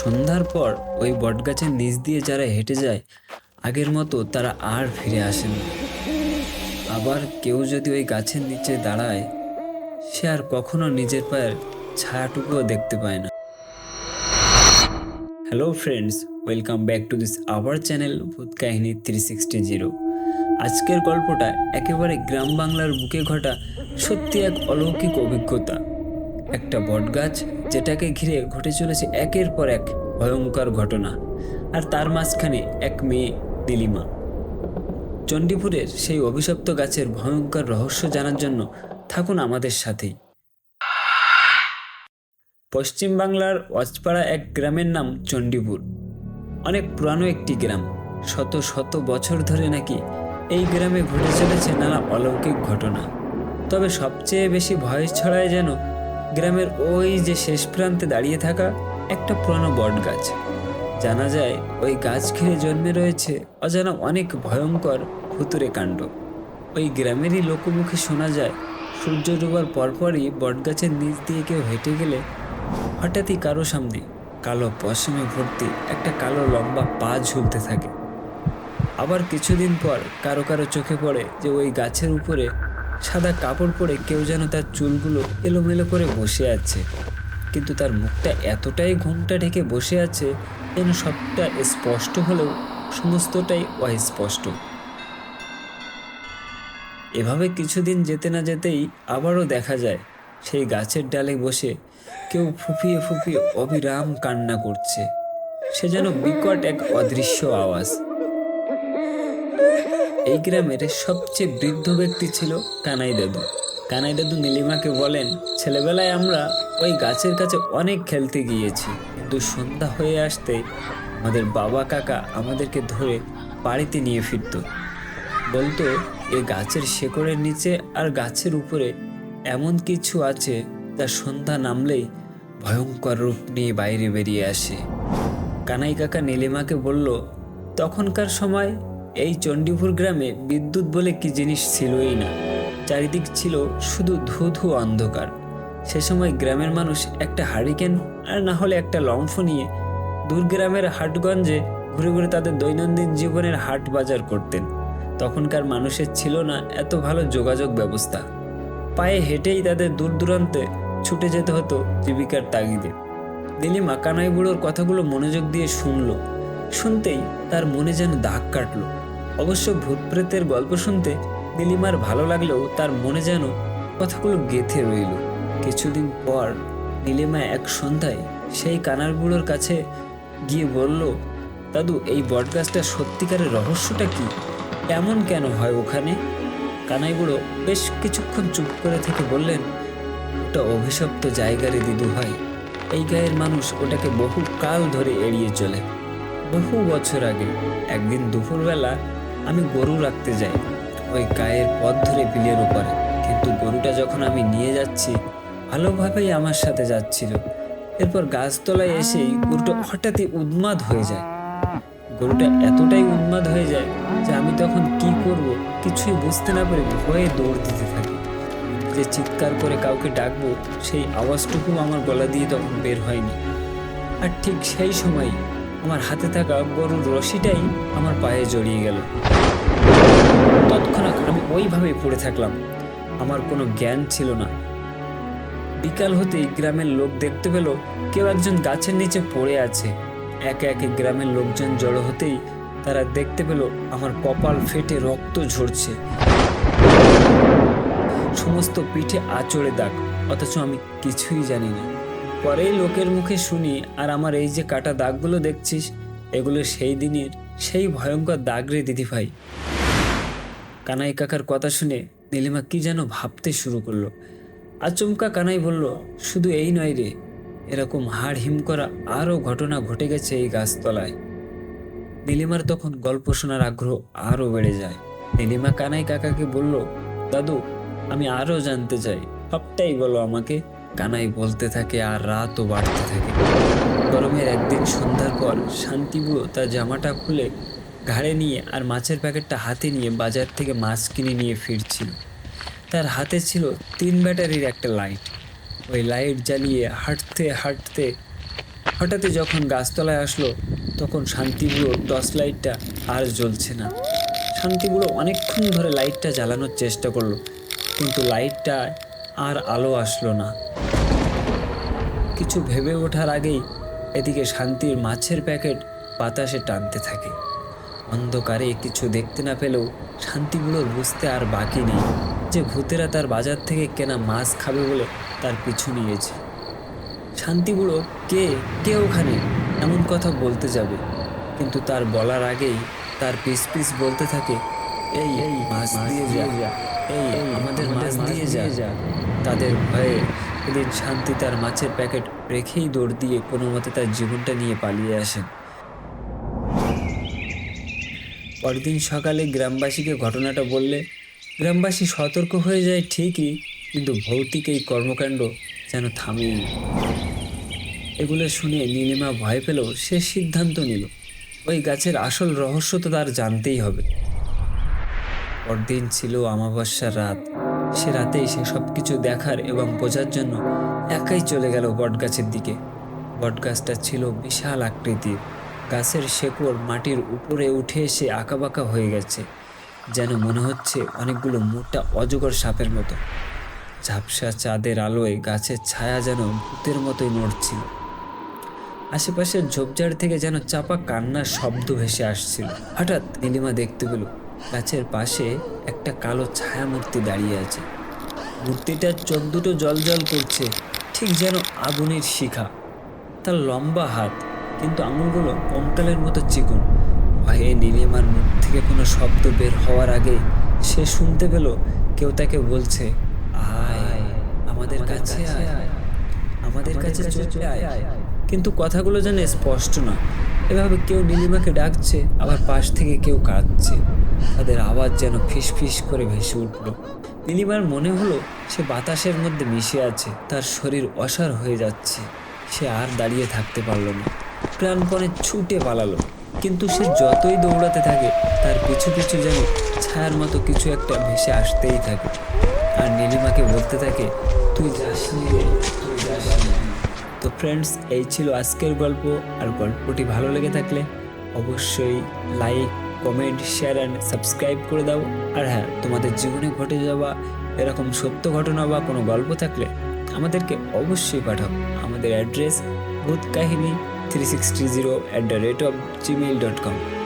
সন্ধ্যার পর ওই বটগাছের নিচ দিয়ে যারা হেঁটে যায়, আগের মতো তারা আর ফিরে আসে না। আবার কেউ যদি ওই গাছের নিচে দাঁড়ায়, সে আর কখনো নিজের পায়ের ছায়াটুকুও দেখতে পায় না। Hello friends welcome back to this our channel Bhoot Kahini three sixty zero আজকের গল্পটা একেবারে গ্রাম বাংলার বুকে ঘটা সত্যি এক অলৌকিক অভিজ্ঞতা। একটা বটগাছ যেটাকে ঘিরে ঘটে চলেছে একের পর এক ভয়ঙ্কর ঘটনা। আর তার মাঝখানে এক মেয়ে দিলিমা। চণ্ডীপুরের সেই অভিশপ্ত গাছের ভয়ঙ্কর রহস্য জানার জন্য থাকুন আমাদের সাথেই। পশ্চিম বাংলার অজপাড়া এক গ্রামের নাম চণ্ডীপুর। অনেক পুরানো একটি গ্রাম। শত শত বছর ধরে নাকি এই গ্রামে ঘটে চলেছে নানা অলৌকিক ঘটনা। তবে সবচেয়ে বেশি ভয় ছড়ায় যেন গ্রামের ওই যে শেষ প্রান্তে দাঁড়িয়ে থাকা একটা পুরানো বট গাছ। জানা যায়, ওই গাছ ঘিরে জন্মে রয়েছে অজানা অনেক ভয়ঙ্কর ভুতুরে কাণ্ড। ওই গ্রামেরই লোকমুখে শোনা যায়, সূর্য ডোবার পরপরই বটগাছের নিচ দিয়ে কেউ হেঁটে গেলে হঠাৎই কারও সামনে কালো পশমে ভর্তি একটা কালো লম্বা পা ঝুলতে থাকে। আবার কিছুদিন পর কারও কারও চোখে পড়ে যে ওই গাছের উপরে সাদা কাপড় পরে কেউ যেন তার চুলগুলো এলোমেলো করে বসে আছে। কিন্তু তার মুখটা এতটাই ঘুমটা ঢেকে বসে আছে যেন সবটা স্পষ্ট হলেও সমস্তটাই অস্পষ্ট। এভাবে কিছুদিন যেতে না যেতেই আবারও দেখা যায়, সেই গাছের ডালে বসে কেউ ফুপিয়ে ফুপিয়ে অবিরাম কান্না করছে। সে যেন বিকট এক অদৃশ্য আওয়াজ। এই গ্রামের সবচেয়ে বৃদ্ধ ব্যক্তি ছিল কানাই দাদু। কানাই দাদু নীলিমাকে বলেন, ছেলেবেলায় আমরা ওই গাছের কাছে অনেক খেলতে গিয়েছি। কিন্তু সন্ধ্যা হয়ে আসতে আমাদের বাবা কাকা আমাদেরকে ধরে বাড়িতে নিয়ে ফিরত। বলতো এই গাছের শেকড়ের নিচে আর গাছের উপরে এমন কিছু আছে যা সন্ধ্যা নামলেই ভয়ঙ্কর রূপ নিয়ে বাইরে বেরিয়ে আসে। কানাই কাকা নীলিমাকে বলল, তখনকার সময় এই চণ্ডীপুর গ্রামে বিদ্যুৎ বলে কি জিনিস ছিলই না। চারিদিক ছিল শুধু ধু ধু অন্ধকার। সে সময় গ্রামের মানুষ একটা হারিকেন আর না হলে একটা লম্ফ নিয়ে দূর গ্রামের হাটগঞ্জে ঘুরে ঘুরে তাদের দৈনন্দিন জীবনের হাট বাজার করতেন। তখনকার মানুষের ছিল না এত ভালো যোগাযোগ ব্যবস্থা। পায়ে হেঁটেই তাদের দূর দূরান্তে ছুটে যেতে হতো জীবিকার তাগিদে। নীলিমা কানাই বুড়োর কথাগুলো মনোযোগ দিয়ে শুনল। শুনতেই তার মনে যেন দাগ কাটলো। অবশ্য ভূত প্রেতের গল্প শুনতে নীলিমার ভালো লাগলেও তার মনে যেন কথাগুলো গেথে রইল। কিছুদিন পর নীলিমা এক সন্ধ্যায় সেই কানার বুড়োর কাছে গিয়ে বলল, দাদু, এই বটগাছটার সত্যিকারের রহস্যটা কি? এমন কেন হয় ওখানে? কানাই বুড়ো বেশ কিছুক্ষণ চুপ করে থেকে বললেন, ওটা অভিশপ্ত জায়গারে দিদু হয় এই গায়ের মানুষ ওটাকে বহু কাল ধরে এড়িয়ে চলে। বহু বছর আগে একদিন দুপুরবেলা আমি গরু রাখতে যাই। ওই গায়ের পথ ধরে বিলের উপরে কিন্তু গরুটা যখন আমি নিয়ে যাচ্ছি, ভালোভাবেই আমার সাথে যাচ্ছিল। এরপর গাছতলায় এসেই গরুটা হঠাৎই উন্মাদ হয়ে যায়। গরুটা এতটাই উন্মাদ হয়ে যায় যে আমি তখন কি করব কিছুই বুঝতে না পেরে ভয়ে দৌড় দিতে থাকি। যে চিৎকার করে কাউকে ডাকবো, সেই আওয়াজটুকু আমার গলা দিয়ে তখন বের হয়নি। আর ঠিক সেই সময় আমার হাতে থাকা গরুর রশিটাই আমার পায়ে জড়িয়ে গেল। তৎক্ষণাৎ আমি ওইভাবেই পড়ে থাকলাম। আমার কোনো জ্ঞান ছিল না। বিকাল হতেই গ্রামের লোক দেখতে পেল কেউ একজন গাছের নিচে পড়ে আছে। একে একে গ্রামের লোকজন জড়ো হতেই তারা দেখতে পেল আমার কপাল ফেটে রক্ত ঝরছে। সমস্ত পিঠে আচড়ে দাগ, অথচ আমি কিছুই জানি না। পরেই লোকের মুখে শুনি, আর আমার এই যে কাটা দাগগুলো দেখছিস, এগুলো সেই দিনের সেই ভয়ঙ্কর দাগ রে দিদি ভাই কানাই কাকার কথা শুনে নীলিমা কি যেন ভাবতে শুরু করল। আচমকা কানাই বলল, শুধু এই নয় রে, এরকম হাড় হিম করা আরও ঘটনা ঘটে গেছে এই গাছতলায়। নীলিমার তখন গল্প শোনার আগ্রহ আরও বেড়ে যায়। নীলিমা কানাই কাকাকে বলল, দাদু, আমি আরও জানতে চাই। সবটাই বলো আমাকে। কানাই বলতে থাকে আর রাতও বাড়তে থাকে। গরমের একদিন সন্ধ্যার পর শান্তি বুড়ো তার জামাটা খুলে ঘাড়ে নিয়ে আর মাছের প্যাকেটটা হাতে নিয়ে বাজার থেকে মাছ কিনে নিয়ে ফিরছিল। তার হাতে ছিল তিন ব্যাটারির একটা লাইট। ওই লাইট জ্বালিয়ে হাঁটতে হাঁটতে হঠাৎই যখন গাছতলায় আসলো, তখন শান্তিবুড়ো টর্চ লাইটটা আর জ্বলছে না। শান্তিবুড়ো অনেকক্ষণ ধরে লাইটটা জ্বালানোর চেষ্টা করল, কিন্তু লাইটটা আর আলো আসলো না। কিছু ভেবে ওঠার আগেই এদিকে শান্তির মাছের প্যাকেট বাতাসে টানতে থাকে। অন্ধকারে কিছু দেখতে না পেলেও শান্তিগুলোর বুঝতে আর বাকি নেই। যে ভূতেরা তার বাজার থেকে কেনা মাছ খাবে বলে তার পিছু নিয়েছে। শান্তিগুলো কে? কে ওখানে? এমন কথা বলতে যাবে। কিন্তু তার বলার আগেই তার পিস পিস বলতে থাকে, এই এই, মাছ দিয়ে যা। এই, আমাদের মাছ দিয়ে যা। তাদের ভয়ে এদিন শান্তি তার মাছের প্যাকেট রেখেই দৌড় দিয়ে কোনো মতে তার জীবনটা নিয়ে পালিয়ে আসেন। পরদিন সকালে গ্রামবাসীকে ঘটনাটা বললে, গ্রামবাসী সতর্ক হয়ে যায় ঠিকই, কিন্তু ভৌতিক এই কর্মকাণ্ড যেন থামেনি। এগুলো শুনে নীলিমা ভয় পেল, সে সিদ্ধান্ত নিল। ওই গাছের আসল রহস্য তো তার জানতেই হবে। পরদিন ছিল অমাবস্যার রাত। সে রাতেই সে সব কিছু দেখার এবং বোঝার জন্য একাই চলে গেল বটগাছের দিকে। বটগাছটা ছিল বিশাল আকৃতির। গাছের শেকড় মাটির উপরে উঠে এসে আঁকাবাঁকা হয়ে গেছে, যেন মনে হচ্ছে অনেকগুলো মোটা অজগর সাপের মতো। ঝাপসা চাঁদের আলোয় গাছের ছায়া যেন ভূতের মতোই নড়ছিল আশেপাশের ঝোপঝাড় থেকে যেন চাপা কান্নার শব্দ ভেসে আসছিল। হঠাৎ নীলিমা দেখতে পেল, গাছের পাশে একটা কালো ছায়া মূর্তি দাঁড়িয়ে আছে। মূর্তিটার চোখ দুটো জল করছে, ঠিক যেন আগুনের শিখা। তার লম্বা হাত কিন্তু আঙুলগুলো কঙ্কালের মতো চিকন। ভয়ে নীলিমার মুখ থেকে কোনো শব্দ বের হওয়ার আগে সে শুনতে পেল কেউ তাকে বলছে আয় আমাদের কাছে আয়। আমাদের কাছে চলে আয়। কিন্তু কথাগুলো যেন স্পষ্ট না এভাবে কেউ নীলিমাকে ডাকছে আবার পাশ থেকে কেউ কাঁদছে। তাদের আওয়াজ যেন ফিস ফিস করে ভেসে উঠল। নীলিমার মনে হলো সে বাতাসের মধ্যে মিশে আছে তার শরীর অসার হয়ে যাচ্ছে। সে আর দাঁড়িয়ে থাকতে পারল না। প্রাণপণে ছুটে পালালো। কিন্তু সে যতই দৌড়াতে থাকে, তার পিছু পিছু যেন ছায়ার মতো কিছু একটা ভেসে আসতেই থাকে। আর নীলিমাকে বলতে থাকে, তুই যাসনি রে তুই তো ফ্রেন্ডস এই ছিল আজকের গল্প। আর গল্পটি ভালো লেগে থাকলে অবশ্যই like comment share and subscribe করে দাও। আর হ্যাঁ তোমাদের জীবনে ঘটে যাওয়া এরকম সত্য ঘটনা বা কোনো গল্প থাকলে আমাদেরকে অবশ্যই পাঠাও। আমাদের address Bhoot Kahini three sixty zero at the rate of Gmail dot com